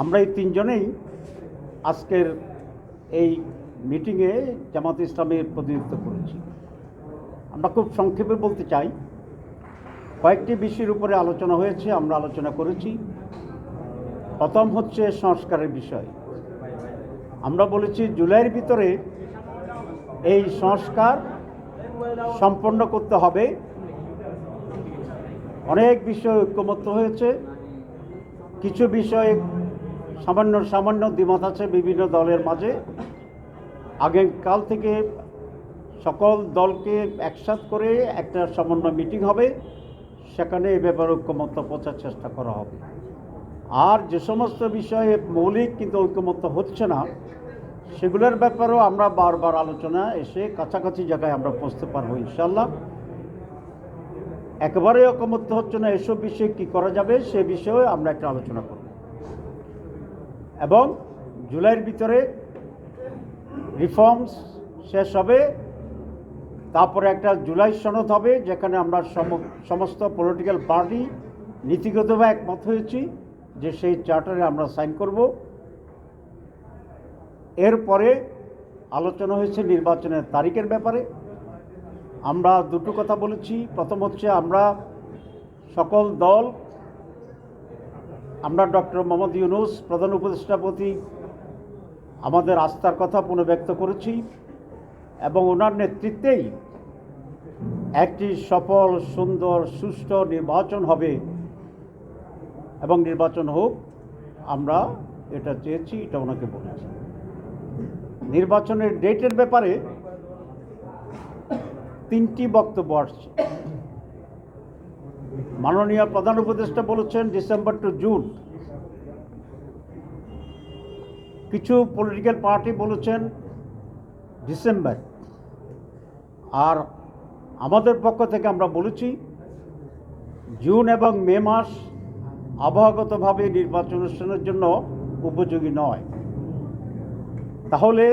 আমরা এই তিনজনেই আজকের এই মিটিংয়ে জামাত ইসলামের প্রতিনিধিত্ব করেছি। আমরা খুব সংক্ষেপে বলতে চাই, কয়েকটি বিষয়ের উপরে আলোচনা হয়েছে, আমরা আলোচনা করেছি। প্রথম হচ্ছে সংস্কারের বিষয়। আমরা বলেছি, জুলাইয়ের ভিতরে এই সংস্কার সম্পন্ন করতে হবে। অনেক বিষয় ঐক্যমত্য হয়েছে। কিছু বিষয়ে সামান্য সামান্য দ্বিমত আছে বিভিন্ন দলের মাঝে। আগামীকাল থেকে সকল দলকে একসাথ করে একটা সমন্বয় মিটিং হবে। সেখানে এ ব্যাপারে ঐক্যমত্য পৌঁছার চেষ্টা করা হবে। আর যে সমস্ত বিষয়ে মৌলিক কিন্তু ঐক্যমত্য হচ্ছে না, সেগুলোর ব্যাপারেও আমরা বারবার আলোচনা এসে কাছাকাছি জায়গায় আমরা পৌঁছতে পারব ইনশাল্লাহ একেবারে ঐক্যমত্য হচ্ছে না, এসব বিষয়ে কী করা যাবে সে বিষয়ে আমরা একটা আলোচনা করব। এবং জুলাইয়ের ভিতরে রিফর্মস শেষ হবে। তারপরে একটা জুলাই সনদ হবে, যেখানে আমরা সম- সমস্ত পলিটিক্যাল পার্টি নীতিগতভাবে একমত হয়েছি যে সেই চার্টারে আমরা সাইন করব। এরপরে আলোচনা হয়েছে নির্বাচনের তারিখের ব্যাপারে। আমরা দুটো কথা বলেছি। প্রথম হচ্ছে আমরা সকল দল আমরা ডক্টর মোহাম্মদ ইউনুস, প্রধান উপদেষ্টাপতি আমাদের আস্থার কথা পুনর্ব্যক্ত করেছি এবং ওনার নেতৃত্বেই একটি সফল, সুন্দর, সুষ্ঠু নির্বাচন হবে এবং নির্বাচন হোক, আমরা এটা চেয়েছি, এটা ওনাকে বলেছি। নির্বাচনের ডেটের ব্যাপারে তিনটি বক্তব্য আসছে। মাননীয় প্রধান উপদেষ্টা বলেছেন ডিসেম্বর টু জুন। কিছু পলিটিক্যাল পার্টি বলেছেন ডিসেম্বর। আর আমাদের পক্ষ থেকে আমরা বলেছি, জুন এবং মে মাস আবহাওয়াগতভাবে নির্বাচন অনুষ্ঠানের জন্য উপযোগী নয়। তাহলে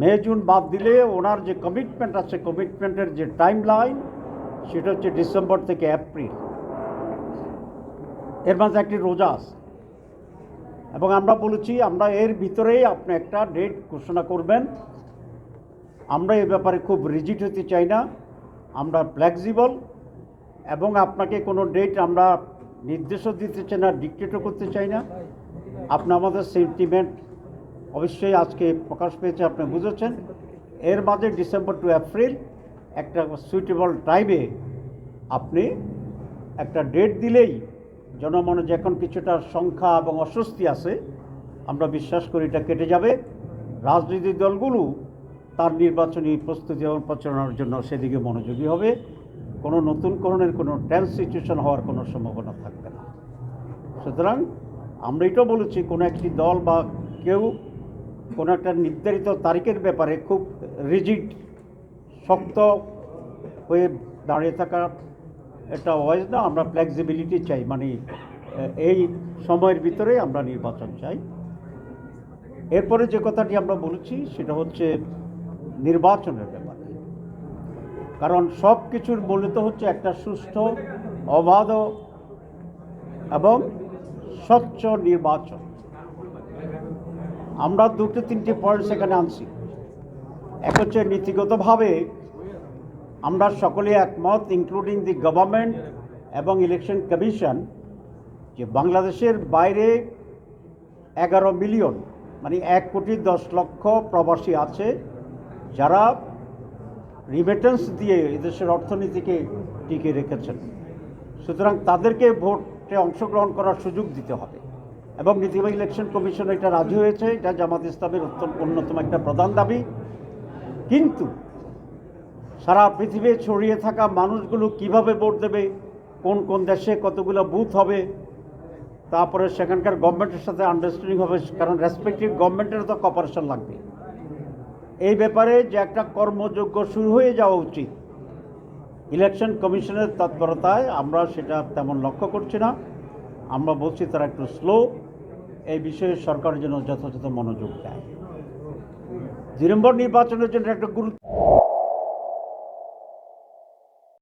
মে, জুন বাদ দিলে ওনার যে কমিটমেন্ট আছে কমিটমেন্টের যে টাইম লাইন সেটা হচ্ছে ডিসেম্বর থেকে এপ্রিল। এর মাঝে একটি রোজা আছে। এবং আমরা বলেছি, আমরা এর ভিতরেই আপনি একটা ডেট ঘোষণা করবেন। আমরা এ ব্যাপারে খুব রিজিট হতে চাই না। আমরা ফ্লেক্সিবল এবং আপনাকে কোনো ডেট আমরা নির্দেশও দিতে চাই না ডিকটেটও করতে চাই না। আপনি আমাদের সেন্টিমেন্ট অবশ্যই আজকে প্রকাশ পেয়েছে, আপনি বুঝেছেন। এর মাঝে ডিসেম্বর টু এপ্রিল একটা সুইটেবল টাইমে আপনি একটা ডেট দিলেই জনমনে যে এখন কিছুটা সংখ্যা এবং অস্বস্তি আছে, আমরা বিশ্বাস করি এটা কেটে যাবে। রাজনৈতিক দলগুলো তার নির্বাচনী প্রস্তুতি এবং প্রচারণার জন্য সেদিকে মনোযোগী হবে। কোনো নতুন করণের কোনো টেন্স সিচুয়েশন হওয়ার কোনো সম্ভাবনা থাকবে না। সুতরাং আমরা এটাও বলেছি, কোনো একটি দল বা কেউ কোনো একটা নির্ধারিত তারিখের ব্যাপারে খুব রিজিড শক্ত হয়ে দাঁড়িয়ে থাকা একটা ওয়াইজ না, আমরা ফ্লেক্সিবিলিটি চাই। মানে এই সময়ের ভিতরে আমরা নির্বাচন চাই। এরপরে যে কথাটি আমরা বলেছি, সেটা হচ্ছে নির্বাচনের ব্যাপারে। কারণ সব কিছুর মূলত হচ্ছে একটা সুষ্ঠু, অবাধ এবং স্বচ্ছ নির্বাচন। আমরা দুটো, তিনটে পয়েন্ট সেখানে আনছি। এক হচ্ছে নীতিগতভাবে আমরা সকলে একমত ইনক্লুডিং দি গভর্নমেন্ট এবং ইলেকশন কমিশন যে বাংলাদেশের বাইরে এগারো মিলিয়ন মানে এক কোটি দশ লক্ষ প্রবাসী আছে, যারা রিমিটেন্স দিয়ে এদেশের অর্থনীতিকে টিকে রেখেছেন। সুতরাং তাদেরকে ভোটে অংশগ্রহণ করার সুযোগ দিতে হবে। এবং নীতিবাহী ইলেকশন কমিশন এটা রাজি হয়েছে, এটা জামাত ইসলামের অন্যতম একটা প্রধান দাবি। কিন্তু সারা পৃথিবী ছড়িয়ে থাকা মানুষগুলো কীভাবে ভোট দেবে, কোন কোন দেশে কতগুলো বুথ হবে, তারপরে সেখানকার গভর্নমেন্টের সাথে আন্ডারস্ট্যান্ডিং হবে, কারণ রেসপেক্টিভ গভর্নমেন্টেরও তো কপারেশন লাগবে। এই ব্যাপারে যে একটা কর্মযোগ্য শুরু হয়ে যাওয়া উচিত। ইলেকশন কমিশনের তৎপরতায় আমরা সেটা তেমন লক্ষ্য করছি না। আমরা বলছি তারা একটু স্লো এই বিষয়ে সরকারের জন্য যথাযথ মনোযোগ দেয়। দুই নম্বর নির্বাচনের জন্য একটা গুরুত্ব